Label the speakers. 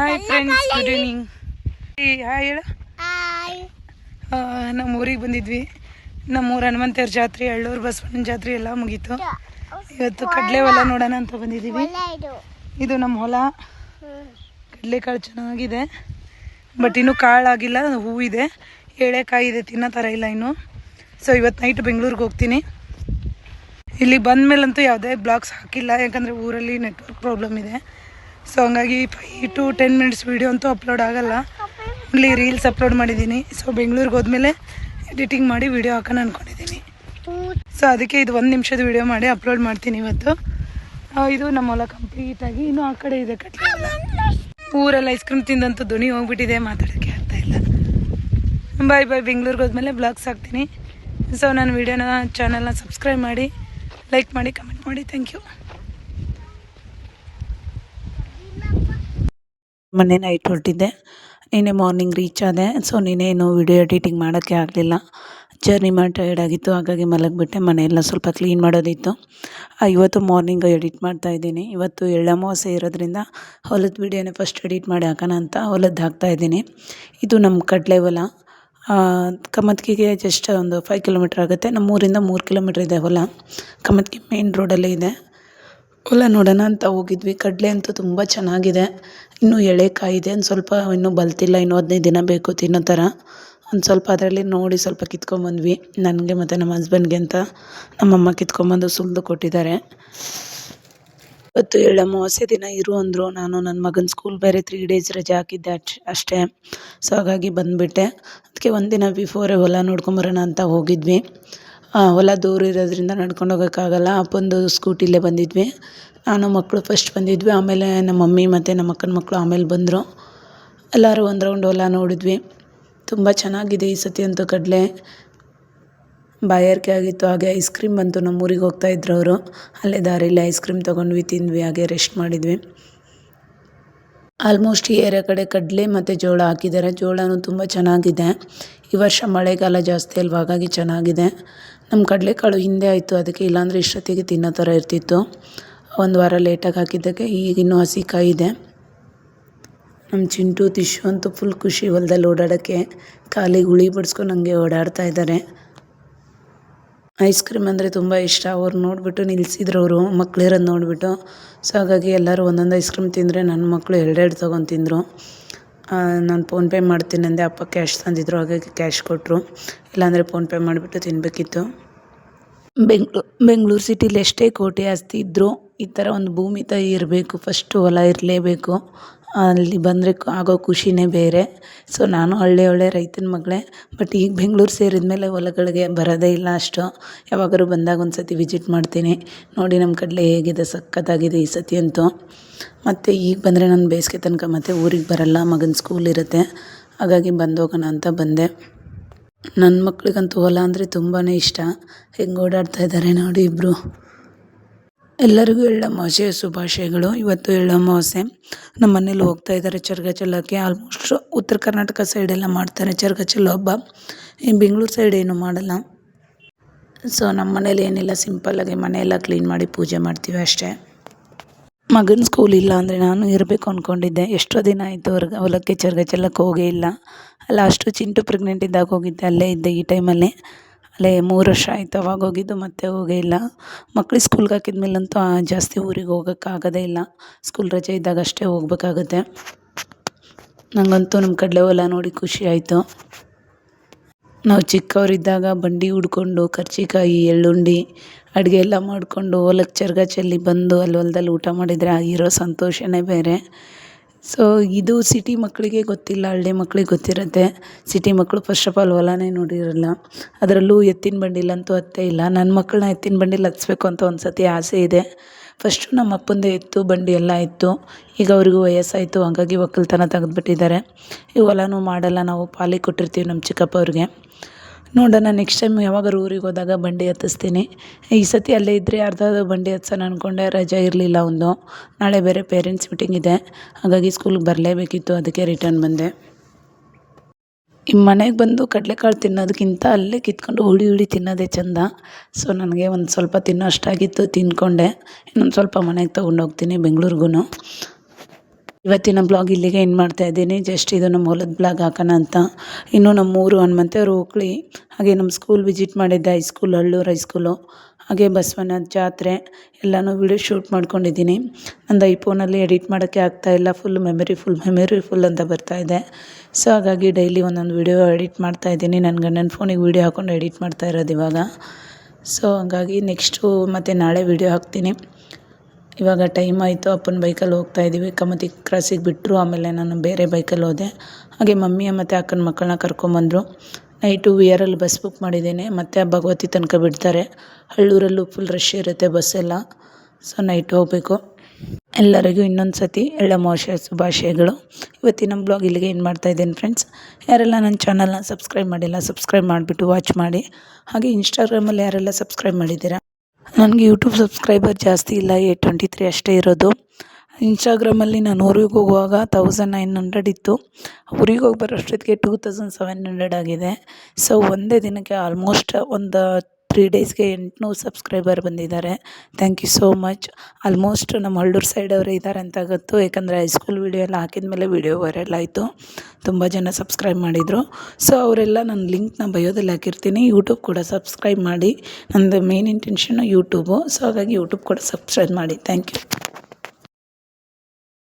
Speaker 1: Hi friends good evening hi ಹೇಳ. ನಮ್ಮ ಊರಿಗೆ ಬಂದಿದ್ವಿ. ನಮ್ಮೂರ ಹನುಮಂತೇವ್ರ ಜಾತ್ರೆ ಎಳ್ಳೂರು ಬಸವಣ್ಣನ ಜಾತ್ರೆ ಎಲ್ಲ ಮುಗೀತು. ಇವತ್ತು ಕಡಲೆ ಹೊಲ ನೋಡೋಣ ಅಂತ ಬಂದಿದ್ದೀವಿ.
Speaker 2: ಇದು.
Speaker 1: ಇದು ನಮ್ಮ ಹೊಲ. ಕಡಲೆಕಾಳು ಚೆನ್ನಾಗಿದೆ. ಬಟ್ ಇನ್ನೂ ಕಾಳಾಗಿಲ್ಲ ಹೂವಿದೆ. ಎಳೆಕಾಯಿ ಇದೆ ತಿನ್ನೋ ಥರ ಇಲ್ಲ ಇನ್ನು. ಸೊ ಇವತ್ತು ನೈಟ್ ಬೆಂಗಳೂರಿಗೆ ಹೋಗ್ತೀನಿ. ಇಲ್ಲಿ ಬಂದ ಮೇಲಂತೂ ಯಾವುದೇ ಬ್ಲಾಗ್ಸ್ ಹಾಕಿಲ್ಲ. ಯಾಕಂದರೆ ಊರಲ್ಲಿ ನೆಟ್ವರ್ಕ್ ಪ್ರಾಬ್ಲಮ್ ಇದೆ. ಸೊ ಹಂಗಾಗಿ five to ten minutes video ಅಂತೂ ಅಪ್ಲೋಡ್ ಆಗಲ್ಲ. ಇಲ್ಲಿ ರೀಲ್ಸ್ ಅಪ್ಲೋಡ್ ಮಾಡಿದ್ದೀನಿ. ಸೊ ಬೆಂಗಳೂರಿಗೆ ಹೋದ್ಮೇಲೆ ಎಡಿಟಿಂಗ್ ಮಾಡಿ ವೀಡಿಯೋ ಹಾಕೋಣ ಅಂದ್ಕೊಂಡಿದ್ದೀನಿ ಸೊ ಅದಕ್ಕೆ ಇದು ಒಂದು ನಿಮಿಷದ ವೀಡಿಯೋ ಮಾಡಿ ಅಪ್ಲೋಡ್ ಮಾಡ್ತೀನಿ ಇವತ್ತು. ಇದು ನಮ್ಮ ಹೊಲ ಕಂಪ್ಲೀಟಾಗಿ ಇನ್ನೂ ಆ ಕಡೆ ಇದೆ ಕಟ್ಲೆ ಊರಲ್ಲಿ ಐಸ್ ಕ್ರೀಮ್ ತಿಂದಂತೂ ಧ್ವನಿ ಹೋಗ್ಬಿಟ್ಟಿದೆ ಮಾತಾಡೋಕ್ಕೆ ಇಲ್ಲ. ಬಾಯ್ ಬಾಯ್ ಬೆಂಗಳೂರಿಗೆ ಹೋದ್ಮೇಲೆ ಬ್ಲಾಗ್ಸ್ ಹಾಕ್ತೀನಿ. ಸೊ ನಾನು ವೀಡಿಯೋನ ಚಾನಲ್ನ ಸಬ್ಸ್ಕ್ರೈಬ್ ಮಾಡಿ ಲೈಕ್ ಮಾಡಿ ಕಮೆಂಟ್ ಮಾಡಿ. ಥ್ಯಾಂಕ್ ಯು ಮೊನ್ನೆ ನೈಟ್ ಹೊರಟಿದ್ದೆ. ನಿನ್ನೆ ಮಾರ್ನಿಂಗ್ ರೀಚ್ ಆದೆ. ಸೊ ನೀನೇನು ವಿಡಿಯೋ ಎಡಿಟಿಂಗ್ ಮಾಡೋಕ್ಕೆ ಆಗಲಿಲ್ಲ. ಜರ್ನಿ ಮಾಡಿ ಟೈರ್ಡ್ ಆಗಿತ್ತು. ಹಾಗಾಗಿ ಮಲಗಿಬಿಟ್ಟೆ. ಮನೆಯೆಲ್ಲ ಸ್ವಲ್ಪ ಕ್ಲೀನ್ ಮಾಡೋದಿತ್ತು. ಇವತ್ತು ಮಾರ್ನಿಂಗ್ ಎಡಿಟ್ ಮಾಡ್ತಾ ಇದ್ದೀನಿ. ಇವತ್ತು ಎಳ್ಳಮಾವಾಸ್ಯೆ ಇರೋದ್ರಿಂದ ಹೊಲದ ವಿಡಿಯೋನೇ ಫಸ್ಟ್ ಎಡಿಟ್ ಮಾಡಿ ಹಾಕೋಣ ಅಂತ ಹೊಲದ್ದು ಹಾಕ್ತಾ ಇದ್ದೀನಿ. ಇದು ನಮ್ಮ ಕಡಲೆ ಹೊಲ. ಕಮತ್ಕಿಗೆ ಜಸ್ಟ್ ಒಂದು ಫೈವ್ ಕಿಲೋಮೀಟ್ರ್ ಆಗುತ್ತೆ. ನಮ್ಮೂರಿಂದ ಮೂರು ಕಿಲೋಮೀಟ್ರ್ ಇದೆ ಹೊಲ. ಕಮತ್ಕಿ ಮೇನ್ ರೋಡಲ್ಲೇ ಇದೆ. ಹೊಲ ನೋಡೋಣ ಅಂತ ಹೋಗಿದ್ವಿ. ಕಡಲೆ ಅಂತೂ ತುಂಬ ಚೆನ್ನಾಗಿದೆ. ಇನ್ನೂ ಎಳೆಕಾಯಿ ಇದೆ. ಒಂದು ಸ್ವಲ್ಪ ಇನ್ನೂ ಬಲ್ತಿಲ್ಲ. ಇನ್ನೂ ಹದಿನೈದು ದಿನ ಬೇಕು ತಿನ್ನೋ ಥರ ಒಂದು ಸ್ವಲ್ಪ ಅದರಲ್ಲಿ ನೋಡಿ ಸ್ವಲ್ಪ ಕಿತ್ಕೊಂಬಂದ್ವಿ. ನನಗೆ ಮತ್ತು ನಮ್ಮ ಹಸ್ಬೆಂಡ್ಗೆ ಅಂತ ನಮ್ಮಮ್ಮ ಕಿತ್ಕೊಂಬಂದು ಸುಲಿದು ಕೊಟ್ಟಿದ್ದಾರೆ. ಇವತ್ತು ಎಳ್ಳಮಾವಾಸ್ಯೆ ದಿನ ಇರು ಅಂದರು. ನಾನು ನನ್ನ ಮಗನ ಸ್ಕೂಲ್ ಬೇರೆ ತ್ರೀ ಡೇಸ್ ರಜೆ ಹಾಕಿದ್ದೆ ಅಷ್ಟೇ. ಸೊ ಹಾಗಾಗಿ ಬಂದುಬಿಟ್ಟೆ. ಅದಕ್ಕೆ ಒಂದಿನ ಬಿಫೋರೇ ಹೊಲ ನೋಡ್ಕೊಂಬರೋಣ ಅಂತ ಹೋಗಿದ್ವಿ. ಹೊಲ ದೂರ ಇರೋದ್ರಿಂದ ನಡ್ಕೊಂಡು ಹೋಗೋಕ್ಕಾಗಲ್ಲ. ಅಪ್ಪಂದು ಸ್ಕೂಟಿಲೇ ಬಂದಿದ್ವಿ. ನಾನು, ಮಕ್ಕಳು ಫಸ್ಟ್ ಬಂದಿದ್ವಿ. ಆಮೇಲೆ ನಮ್ಮ ಮಮ್ಮಿ ಮತ್ತು ನಮ್ಮ ಅಕ್ಕನ ಮಕ್ಕಳು ಆಮೇಲೆ ಬಂದರು. ಎಲ್ಲರೂ ಒಂದು ರೌಂಡ್ ಹೊಲ ನೋಡಿದ್ವಿ. ತುಂಬ ಚೆನ್ನಾಗಿದೆ ಈ ಸತಿ ಅಂತೂ ಕಡಲೆ. ಬಾಯಾರಿಕೆ ಆಗಿತ್ತು. ಹಾಗೆ ಐಸ್ ಕ್ರೀಮ್ ಬಂತು. ನಮ್ಮ ಊರಿಗೆ ಹೋಗ್ತಾಯಿದ್ರು ಅವರು. ಅಲ್ಲೇ ದಾರಿಲಿ ಐಸ್ ಕ್ರೀಮ್ ತೊಗೊಂಡ್ವಿ, ತಿಂದ್ವಿ. ಹಾಗೆ ರೆಸ್ಟ್ ಮಾಡಿದ್ವಿ. ಆಲ್ಮೋಸ್ಟ್ ಈ ಏರಿಯಾ ಕಡೆ ಕಡಲೆ ಮತ್ತು ಜೋಳ ಹಾಕಿದ್ದಾರೆ. ಜೋಳನೂ ತುಂಬ ಚೆನ್ನಾಗಿದೆ. ಈ ವರ್ಷ ಮಳೆಗಾಲ ಜಾಸ್ತಿ ಅಲ್ವ, ಹಾಗಾಗಿ ಚೆನ್ನಾಗಿದೆ. ನಮ್ಮ ಕಡಲೆಕಾಳು ಹಿಂದೆ ಆಯಿತು, ಅದಕ್ಕೆ ಇಲ್ಲಾಂದರೆ ಇಷ್ಟೊತ್ತಿಗೆ ತಿನ್ನೋ ಥರ ಇರ್ತಿತ್ತು. ಒಂದು ವಾರ ಲೇಟಾಗಿ ಹಾಕಿದ್ದಕ್ಕೆ ಈಗ ಇನ್ನೂ ಹಸಿ ಕಾಯಿ ಇದೆ. ನಮ್ಮ ಚಿಂಟು, ತಿಶು ಅಂತೂ ಫುಲ್ ಖುಷಿ ಹೊಲದಲ್ಲಿ ಓಡಾಡೋಕ್ಕೆ, ಕಾಲಿಗೆ ಉಳಿ ಬಿಡಿಸ್ಕೊಂಡು ಹಂಗೆ ಓಡಾಡ್ತಾ ಇದ್ದಾರೆ. ಐಸ್ ಕ್ರೀಮ್ ಅಂದರೆ ತುಂಬ ಇಷ್ಟ. ಅವ್ರು ನೋಡಿಬಿಟ್ಟು ನಿಲ್ಲಿಸಿದ್ರು ಅವರು, ಮಕ್ಳಿರೋದು ನೋಡಿಬಿಟ್ಟು. ಸೊ ಹಾಗಾಗಿ ಎಲ್ಲರೂ ಒಂದೊಂದು ಐಸ್ ಕ್ರೀಮ್ ತಿಂದರೆ ನನ್ನ ಮಕ್ಕಳು ಎರಡೆರಡು ತೊಗೊಂಡು ತಿಂದರು. ನಾನು ಫೋನ್ಪೇ ಮಾಡ್ತೀನಿ ಅಂದೆ, ಅಪ್ಪ ಕ್ಯಾಶ್ ತಂದಿದ್ರು, ಹಾಗಾಗಿ ಕ್ಯಾಶ್ ಕೊಟ್ಟರು ಇಲ್ಲಾಂದರೆ ಫೋನ್ಪೇ ಮಾಡಿಬಿಟ್ಟು ತಿನ್ನಬೇಕಿತ್ತು ಬೆಂಗ್ಳೂ, ಬೆಂಗಳೂರು ಸಿಟಿಲಿ ಎಷ್ಟೇ ಕೋಟೆ ಆಸ್ತಿ ಇದ್ದರೂ ಈ ಥರ ಒಂದು ಭೂಮಿ ತಾಯಿ ಇರಬೇಕು ಫಸ್ಟು ಹೊಲ ಇರಲೇಬೇಕು. ಅಲ್ಲಿ ಬಂದರೆ ಆಗೋ ಖುಷಿನೇ ಬೇರೆ. ಸೊ ನಾನು ಹಳ್ಳಿ ಒಳ್ಳೆ ರೈತನ ಮಗಳೇ ಬಟ್ ಈಗ ಬೆಂಗ್ಳೂರು ಸೇರಿದ ಮೇಲೆ ಹೊಲಗಳಿಗೆ ಬರೋದೇ ಇಲ್ಲ ಅಷ್ಟು. ಯಾವಾಗಾದ್ರು ಬಂದಾಗ ಒಂದು ಸತಿ ವಿಸಿಟ್ ಮಾಡ್ತೀನಿ. ನೋಡಿ ನಮ್ಮ ಕಡಲೆ ಹೇಗಿದೆ, ಸಖತ್ತಾಗಿದೆ ಈ ಸರ್ತಿ ಅಂತೂ. ಮತ್ತು ಈಗ ಬಂದರೆ ನಾನು ಬೇಸಿಗೆ ತನಕ ಮತ್ತೆ ಊರಿಗೆ ಬರಲ್ಲ, ಮಗನ ಸ್ಕೂಲ್ ಇರುತ್ತೆ. ಹಾಗಾಗಿ ಬಂದೋಗೋಣ ಅಂತ ಬಂದೆ. ನನ್ನ ಮಕ್ಳಿಗಂತೂ ಹೊಲ ಅಂದರೆ ತುಂಬಾ ಇಷ್ಟ. ಹೆಂಗೆ ಓಡಾಡ್ತಾ ಇದ್ದಾರೆ ನೋಡಿ ಇಬ್ಬರು ಎಲ್ಲರಿಗೂ ಎಳ್ಳಮಾವಾಸ್ಯೆ ಶುಭಾಶಯಗಳು. ಇವತ್ತು ಎಳ್ಳಮಾವಾಸ್ಯೆ ನಮ್ಮ ಮನೇಲಿ ಹೋಗ್ತಾ ಇದ್ದಾರೆ ಚರ್ಗ ಚೆಲ್ಲೋಕ್ಕೆ. ಆಲ್ಮೋಸ್ಟ್ ಉತ್ತರ ಕರ್ನಾಟಕ ಸೈಡೆಲ್ಲ ಮಾಡ್ತಾರೆ ಚರ್ಗ ಚೆಲ್ಲೋ ಹಬ್ಬ. ಈ ಬೆಂಗಳೂರು ಸೈಡ್ ಏನು ಮಾಡಲ್ಲ. ಸೊ ನಮ್ಮ ಮನೇಲಿ ಏನಿಲ್ಲ ಸಿಂಪಲ್ಲಾಗಿ ಮನೆಯೆಲ್ಲ ಕ್ಲೀನ್ ಮಾಡಿ ಪೂಜೆ ಮಾಡ್ತೀವಿ ಅಷ್ಟೇ. ಮಗನ ಸ್ಕೂಲ್ ಇಲ್ಲ ಅಂದರೆ ನಾನು ಇರಬೇಕು ಅಂದ್ಕೊಂಡಿದ್ದೆ ಎಷ್ಟೋ ದಿನ ಆಯಿತು ಹೊರಗೆ ಹೊಲಕ್ಕೆ ಚರ್ಗ ಚೆಲ್ಲಕ್ಕೆ ಹೋಗೇ ಇಲ್ಲ. ಅಷ್ಟು ಚಿಂಟು ಪ್ರೆಗ್ನೆಂಟ್ ಇದ್ದಾಗ ಹೋಗಿದ್ದೆ, ಅಲ್ಲೇ ಇದ್ದೆ ಈ ಟೈಮಲ್ಲಿ ಅಲ್ಲೇ ಮೂರು ವರ್ಷ ಆಯಿತು, ಅವಾಗ ಹೋಗಿದ್ದು, ಮತ್ತೆ ಹೋಗೇ ಇಲ್ಲ. ಮಕ್ಳಿಗೆ ಸ್ಕೂಲ್ಗೆ ಹಾಕಿದ ಮೇಲಂತೂ ಜಾಸ್ತಿ ಊರಿಗೆ ಹೋಗೋಕ್ಕಾಗೋದೇ ಇಲ್ಲ. ಸ್ಕೂಲ್ ರಜೆ ಇದ್ದಾಗ ಅಷ್ಟೇ ಹೋಗ್ಬೇಕಾಗುತ್ತೆ. ನನಗಂತೂ ನಮ್ಮ ಕಡಲೆ ಹೊಲ ನೋಡಿ ಖುಷಿ ಆಯಿತು. ನಾವು ಚಿಕ್ಕವರಿದ್ದಾಗ ಬಂಡಿ ಉಡ್ಕೊಂಡು ಕರ್ಜಿಕಾಯಿ ಎಳ್ಳುಂಡಿ, ಅಡುಗೆ ಎಲ್ಲ ಮಾಡಿಕೊಂಡು, ಹೊಲಕ್ಕೆ ಚರ್ಗ ಚೆಲ್ಲಿ ಬಂದು ಅಲ್ಲಿ ಹೊಲ್ದಲ್ಲಿ ಊಟ ಮಾಡಿದರೆ ಆಗಿರೋ ಸಂತೋಷನೇ ಬೇರೆ. ಸೊ ಇದು ಸಿಟಿ ಮಕ್ಕಳಿಗೆ ಗೊತ್ತಿಲ್ಲ, ಹಳ್ಳಿ ಮಕ್ಳಿಗೆ ಗೊತ್ತಿರುತ್ತೆ. ಸಿಟಿ ಮಕ್ಕಳು ಫಸ್ಟ್ ಆಫ್ ಆಲ್ ಹೊಲನೇ ನೋಡಿರಲ್ಲ. ಅದರಲ್ಲೂ ಎತ್ತಿನ ಬಂಡಿಲಂತೂ ಹತ್ತೇ ಇಲ್ಲ. ನನ್ನ ಮಕ್ಕಳನ್ನ ಎತ್ತಿನ ಬಂಡಿಲಿ ಹತ್ಸ್ಬೇಕು ಅಂತ ಒಂದು ಸತಿ ಆಸೆ ಇದೆ. ಫಸ್ಟು ನಮ್ಮ ಅಪ್ಪಂದೇ ಇತ್ತು ಬಂಡಿ ಎಲ್ಲ ಇತ್ತು. ಈಗ ಅವ್ರಿಗೂ ವಯಸ್ಸಾಯಿತು, ಹಾಗಾಗಿ ಒಕ್ಕಲ್ತನ ತೆಗೆದ್ಬಿಟ್ಟಿದ್ದಾರೆ. ಈ ಹೊಲನೂ ಮಾಡಲ್ಲ, ನಾವು ಪಾಲಿಗೆ ಕೊಟ್ಟಿರ್ತೀವಿ ನಮ್ಮ ಚಿಕ್ಕಪ್ಪ ಅವ್ರಿಗೆ. ನೋಡೋಣ ನೆಕ್ಸ್ಟ್ ಟೈಮ್ ಯಾವಾಗಾರು ಊರಿಗೆ ಹೋದಾಗ ಬಂಡಿ ಹತ್ತಿಸ್ತೀನಿ. ಈ ಸತಿ ಅಲ್ಲೇ ಇದ್ದರೆ ಅರ್ಧ ಬಂಡಿ ಹತ್ಸೋಣ ಅಂದ್ಕೊಂಡೆ ರಜೆ ಇರಲಿಲ್ಲ ಒಂದು. ನಾಳೆ ಬೇರೆ ಪೇರೆಂಟ್ಸ್ ಮೀಟಿಂಗ್ ಇದೆ. ಹಾಗಾಗಿ ಸ್ಕೂಲ್ಗೆ ಬರಲೇಬೇಕಿತ್ತು, ಅದಕ್ಕೆ ರಿಟರ್ನ್ ಬಂದೆ. ಈ ಮನೆಗೆ ಬಂದು ಕಡಲೆಕಾಳು ತಿನ್ನೋದಕ್ಕಿಂತ ಅಲ್ಲೇ ಕಿತ್ಕೊಂಡು ಹುಳಿ ಹುಳಿ ತಿನ್ನೋದೇ ಚೆಂದ. ಸೊ ನನಗೆ ಒಂದು ಸ್ವಲ್ಪ ತಿನ್ನೋ ಅಷ್ಟಾಗಿತ್ತು ತಿಂದ್ಕೊಂಡೆ ಇನ್ನೊಂದು ಸ್ವಲ್ಪ ಮನೆಗೆ ತೊಗೊಂಡೋಗ್ತೀನಿ ಬೆಂಗ್ಳೂರಿಗೂ ಇವತ್ತಿನ ಬ್ಲಾಗ್ ಇಲ್ಲಿಗೆ ಏನು ಮಾಡ್ತಾ ಇದ್ದೀನಿ. ಜಸ್ಟ್ ಇದು ನಮ್ಮ ಹೊಲದ ಬ್ಲಾಗ್ ಹಾಕೋಣ ಅಂತ. ಇನ್ನು ನಮ್ಮ ಊರು ಹನುಮಂತೇವ್ರು ಹೋಗ್ಲಿ ಹಾಗೆ ನಮ್ಮ ಸ್ಕೂಲ್ ವಿಸಿಟ್ ಮಾಡಿದ್ದೆ high school Halluru high school ಹಾಗೆ ಬಸವನ ಜಾತ್ರೆ, ಎಲ್ಲನೂ ವಿಡಿಯೋ ಶೂಟ್ ಮಾಡ್ಕೊಂಡಿದ್ದೀನಿ. ನಂದು ಐಫೋನಲ್ಲಿ ಎಡಿಟ್ ಮಾಡೋಕ್ಕೆ ಆಗ್ತಾಯಿಲ್ಲ full memory full memory full ಅಂತ ಬರ್ತಾ ಇದೆ. ಸೊ ಹಾಗಾಗಿ ಡೈಲಿ ಒಂದೊಂದು ವಿಡಿಯೋ ಎಡಿಟ್ ಮಾಡ್ತಾ ಇದ್ದೀನಿ. ನನ್ನ ಗಂಡನ ಫೋನಿಗೆ ವೀಡಿಯೋ ಹಾಕ್ಕೊಂಡು ಎಡಿಟ್ ಮಾಡ್ತಾ ಇರೋದು ಇವಾಗ. ಸೊ ಹಾಗಾಗಿ ನೆಕ್ಸ್ಟು ಮತ್ತು ನಾಳೆ ವೀಡಿಯೋ ಹಾಕ್ತೀನಿ. ಇವಾಗ ಟೈಮ್ ಆಯಿತು, ಅಪ್ಪನ ಬೈಕಲ್ಲಿ ಹೋಗ್ತಾ ಇದ್ದೀವಿ ಕಮತಿ ಕ್ರಾಸಿಗೆ ಬಿಟ್ಟರು ಆಮೇಲೆ ನಾನು ಬೇರೆ ಬೈಕಲ್ಲಿ ಹೋದೆ. ಹಾಗೆ ಮಮ್ಮಿಯ ಮತ್ತು ಅಕ್ಕನ ಮಕ್ಕಳನ್ನ ಕರ್ಕೊಂಬಂದರು. ನೈಟು ವಿ ಆರಲ್ಲಿ ಬಸ್ ಬುಕ್ ಮಾಡಿದ್ದೇನೆ. ಮತ್ತು ಭಗವತಿ ತನಕ ಬಿಡ್ತಾರೆ. ಹಳ್ಳೂರಲ್ಲೂ ಫುಲ್ ರಶ್ ಇರುತ್ತೆ ಬಸ್ಸೆಲ್ಲ ಸೊ ನೈಟ್ ಹೋಗಬೇಕು. ಎಲ್ಲರಿಗೂ ಇನ್ನೊಂದು ಸತಿ ಎಳ್ಳಮಾವಾಸ್ಯೆ ಶುಭಾಶಯಗಳು. ಇವತ್ತಿನ ಬ್ಲಾಗ್ ಇಲ್ಲಿಗೆ ಏನು ಮಾಡ್ತಾಯಿದ್ದೀನಿ ಫ್ರೆಂಡ್ಸ್ ಯಾರೆಲ್ಲ ನನ್ನ ಚಾನಲ್ನ ಸಬ್ಸ್ಕ್ರೈಬ್ ಮಾಡಿಲ್ಲ ಸಬ್ಸ್ಕ್ರೈಬ್ ಮಾಡಿಬಿಟ್ಟು ವಾಚ್ ಮಾಡಿ. ಹಾಗೆ ಇನ್ಸ್ಟಾಗ್ರಾಮಲ್ಲಿ ಯಾರೆಲ್ಲ ಸಬ್ಸ್ಕ್ರೈಬ್ ಮಾಡಿದ್ದೀರಾ? ನನಗೆ ಯೂಟ್ಯೂಬ್ ಸಬ್ಸ್ಕ್ರೈಬರ್ ಜಾಸ್ತಿ ಇಲ್ಲ ಏಟ್ ಟ್ವೆಂಟಿ ತ್ರೀ ಅಷ್ಟೇ ಇರೋದು. ಇನ್ಸ್ಟಾಗ್ರಾಮಲ್ಲಿ ನಾನು ಊರಿಗೆ ಹೋಗುವಾಗ ತೌಸಂಡ್ ನೈನ್ ಹಂಡ್ರೆಡ್ ಇತ್ತು. ಊರಿಗೆ ಹೋಗಿ ಬರೋಷ್ಟೊತ್ತಿಗೆ ಟೂ ತೌಸಂಡ್ ಸೆವೆನ್ ಹಂಡ್ರೆಡ್ ಆಗಿದೆ. ಸೊ ಒಂದೇ ದಿನಕ್ಕೆ ಆಲ್ಮೋಸ್ಟ್ ಒಂದು ತ್ರೀ ಡೇಸ್ಗೆ ಎಂಟುನೂರು ಸಬ್ಸ್ಕ್ರೈಬರ್ ಬಂದಿದ್ದಾರೆ. Thank you so much almost ನಮ್ಮ ಹಳ್ಳೂರು ಸೈಡವರೇ ಇದ್ದಾರೆ ಅಂತ ಗೊತ್ತು. ಯಾಕಂದರೆ ಹೈಸ್ಕೂಲ್ ವೀಡಿಯೋ ಎಲ್ಲ ಹಾಕಿದ ಮೇಲೆ ವೀಡಿಯೋ ವೈರಲ್ ಆಯಿತು. ತುಂಬ ಜನ ಸಬ್ಸ್ಕ್ರೈಬ್ ಮಾಡಿದರು. ಸೊ ಅವರೆಲ್ಲ ನನ್ನ ಲಿಂಕ್ನ ಬಯೋದಲ್ಲಿ ಹಾಕಿರ್ತೀನಿ. ಯೂಟ್ಯೂಬ್ ಕೂಡ ಸಬ್ಸ್ಕ್ರೈಬ್ ಮಾಡಿ. ನನ್ನದು ಮೇನ್ ಇಂಟೆನ್ಷನ್ನು ಯೂಟ್ಯೂಬು ಸೊ ಹಾಗಾಗಿ ಯೂಟ್ಯೂಬ್ ಕೂಡ ಸಬ್ಸ್ಕ್ರೈಬ್ ಮಾಡಿ. Thank you